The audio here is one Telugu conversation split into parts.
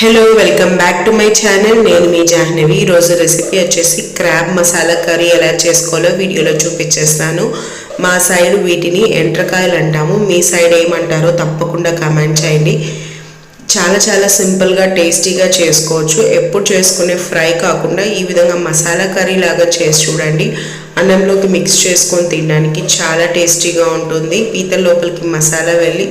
Hello welcome back to my channel నేను మీ జాహ్నవి. ఈరోజు రెసిపీ వచ్చేసి క్రాబ్ మసాలా కర్రీ ఎలా చేసుకోవాలో వీడియోలో చూపించేస్తాను. మా సైడ్ వీటిని ఎండ్రకాయలు అంటాము. మీ సైడ్ ఏమంటారో తప్పకుండా కమెంట్ చేయండి. చాలా చాలా సింపుల్గా టేస్టీగా చేసుకోవచ్చు. ఎప్పుడు చేసుకునే ఫ్రై కాకుండా ఈ విధంగా మసాలా కర్రీ లాగా చేసి చూడండి. అన్నంలోకి మిక్స్ చేసుకొని తినడానికి చాలా టేస్టీగా ఉంటుంది. పీతల లోపలికి మసాలా వెళ్ళి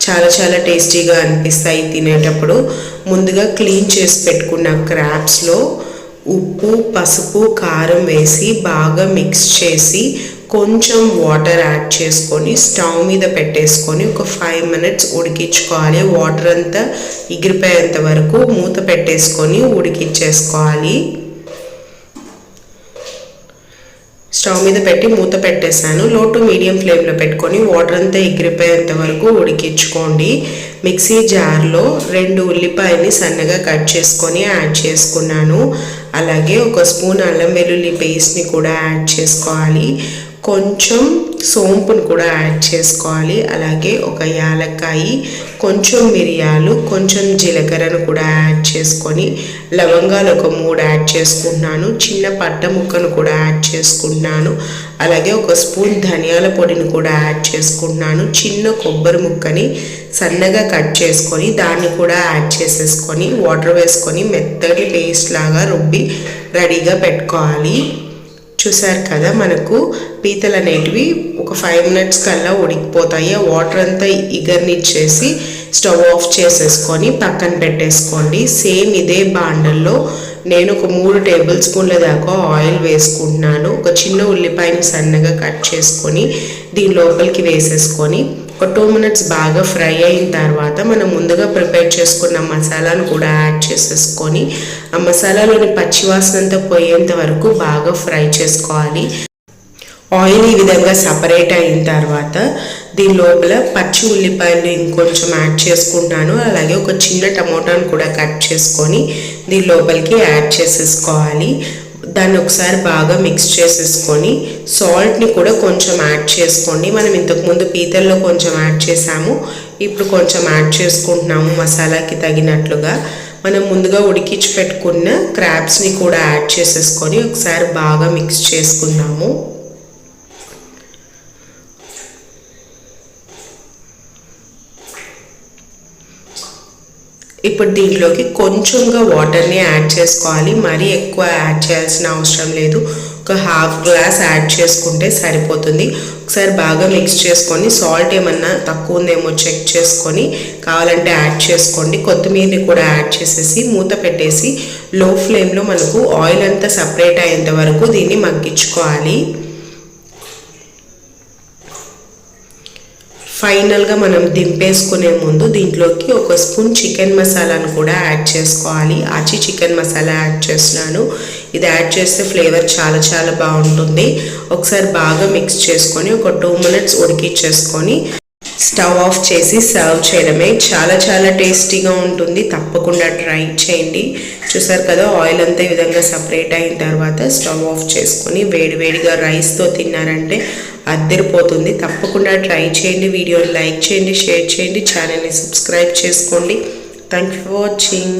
చాలా చాలా టేస్టీగా అనిపిస్తాయి తినేటప్పుడు. ముందుగా క్లీన్ చేసి పెట్టుకున్న క్రాప్స్లో ఉప్పు పసుపు కారం వేసి బాగా మిక్స్ చేసి కొంచెం వాటర్ యాడ్ చేసుకొని స్టవ్ మీద పెట్టేసుకొని ఒక ఫైవ్ మినిట్స్ ఉడికించుకోవాలి. వాటర్ అంతా ఎగిరిపోయేంత వరకు మూత పెట్టేసుకొని ఉడికించేసుకోవాలి. స్టవ్ మీద పెట్టి మూత పెట్టేశాను. లో టు మీడియం ఫ్లేమ్లో పెట్టుకొని వాటర్ అంతా ఎగిరిపోయేంత వరకు ఉడికించుకోండి. మిక్సీ జార్లో రెండు ఉల్లిపాయని సన్నగా కట్ చేసుకొని యాడ్ చేసుకున్నాను. అలాగే ఒక స్పూన్ అల్లం వెల్లుల్లి పేస్ట్ని కూడా యాడ్ చేసుకోవాలి. కొంచెం సోంపును కూడా యాడ్ చేసుకోవాలి. అలాగే ఒక యాలక్కాయి కొంచెం మిరియాలు కొంచెం జీలకర్రను కూడా యాడ్ చేసుకొని లవంగాలు ఒక మూడు యాడ్ చేసుకుంటున్నాను. చిన్న పట్ట ముక్కను కూడా యాడ్ చేసుకుంటున్నాను. అలాగే ఒక స్పూన్ ధనియాల పొడిని కూడా యాడ్ చేసుకుంటున్నాను. చిన్న కొబ్బరి ముక్కని సన్నగా కట్ చేసుకొని దాన్ని కూడా యాడ్ చేసేసుకొని వాటర్ వేసుకొని మెత్తటి పేస్ట్ లాగా రుబ్బి రెడీగా పెట్టుకోవాలి. చూసారు కదా మనకు పీతలు అనేటివి ఒక ఫైవ్ మినిట్స్ కల్లా ఉడికిపోతాయి. వాటర్ అంతా ఇగర్నిచ్చేసి స్టవ్ ఆఫ్ చేసేసుకొని పక్కన పెట్టేసుకోండి. సేమ్ ఇదే బాండల్లో నేను ఒక మూడు టేబుల్ స్పూన్ల దాకా ఆయిల్ వేసుకుంటున్నాను. ఒక చిన్న ఉల్లిపాయని సన్నగా కట్ చేసుకొని దీని లోపలికి వేసేసుకొని ఒక టూ మినిట్స్ బాగా ఫ్రై అయిన తర్వాత మనం ముందుగా ప్రిపేర్ చేసుకున్న మసాలాను కూడా యాడ్ చేసేసుకొని ఆ మసాలాలోని పచ్చివాసన అంతా పోయేంత వరకు బాగా ఫ్రై చేసుకోవాలి. ఆయిల్ ఈ విధంగా సపరేట్ అయిన తర్వాత దీని లోపల పచ్చి ఉల్లిపాయలు ఇంకొంచెం యాడ్ చేసుకుంటాను. అలాగే ఒక చిన్న టమోటాను కూడా కట్ చేసుకొని దీని లోపలికి యాడ్ చేసేసుకోవాలి. దాన్ని ఒకసారి బాగా మిక్స్ చేసేసుకొని సాల్ట్ని కూడా కొంచెం యాడ్ చేసుకోండి. మనం ఇంతకుముందు పీతల్లో కొంచెం యాడ్ చేసాము. ఇప్పుడు కొంచెం యాడ్ చేసుకుంటున్నాము మసాలాకి తగినట్లుగా. మనం ముందుగా ఉడికించి పెట్టుకున్న క్రాబ్స్ని కూడా యాడ్ చేసేసుకొని ఒకసారి బాగా మిక్స్ చేసుకున్నాము ఇప్పుడు దీంట్లోకి కొంచెంగా వాటర్ని యాడ్ చేసుకోవాలి. మరీ ఎక్కువ యాడ్ చేయాల్సిన అవసరం లేదు. ఒక హాఫ్ గ్లాస్ యాడ్ చేసుకుంటే సరిపోతుంది. ఒకసారి బాగా మిక్స్ చేసుకొని సాల్ట్ ఏమన్నా తక్కువ ఉందేమో చెక్ చేసుకొని కావాలంటే యాడ్ చేసుకోండి. కొత్తిమీరని కూడా యాడ్ చేసేసి మూత పెట్టేసి లో ఫ్లేమ్లో మనకు ఆయిల్ అంతా సపరేట్ అయ్యేంత వరకు దీన్ని మగ్గించుకోవాలి. ఫైనల్గా మనం దింపేసుకునే ముందు దీంట్లోకి ఒక స్పూన్ చికెన్ మసాలాను కూడా యాడ్ చేసుకోవాలి. ఆచి చికెన్ మసాలా యాడ్ చేస్తున్నాను. ఇది యాడ్ చేస్తే ఫ్లేవర్ చాలా చాలా బాగుంటుంది. ఒకసారి బాగా మిక్స్ చేసుకొని ఒక టూ మినిట్స్ ఉడికిచ్చేసుకొని స్టవ్ ఆఫ్ చేసి సర్వ్ చేయడమే. చాలా చాలా టేస్టీగా ఉంటుంది. తప్పకుండా ట్రై చేయండి. చూసారు కదా ఆయిల్ అంతా ఈ విధంగా సపరేట్ అయిన తర్వాత స్టవ్ ఆఫ్ చేసుకొని వేడివేడిగా రైస్తో తిన్నారంటే అద్దరిపోతుంది. తప్పకుండా ట్రై చేయండి. వీడియోని లైక్ చేయండి షేర్ చేయండి ఛానల్ని సబ్స్క్రైబ్ చేసుకోండి. Thank you for watching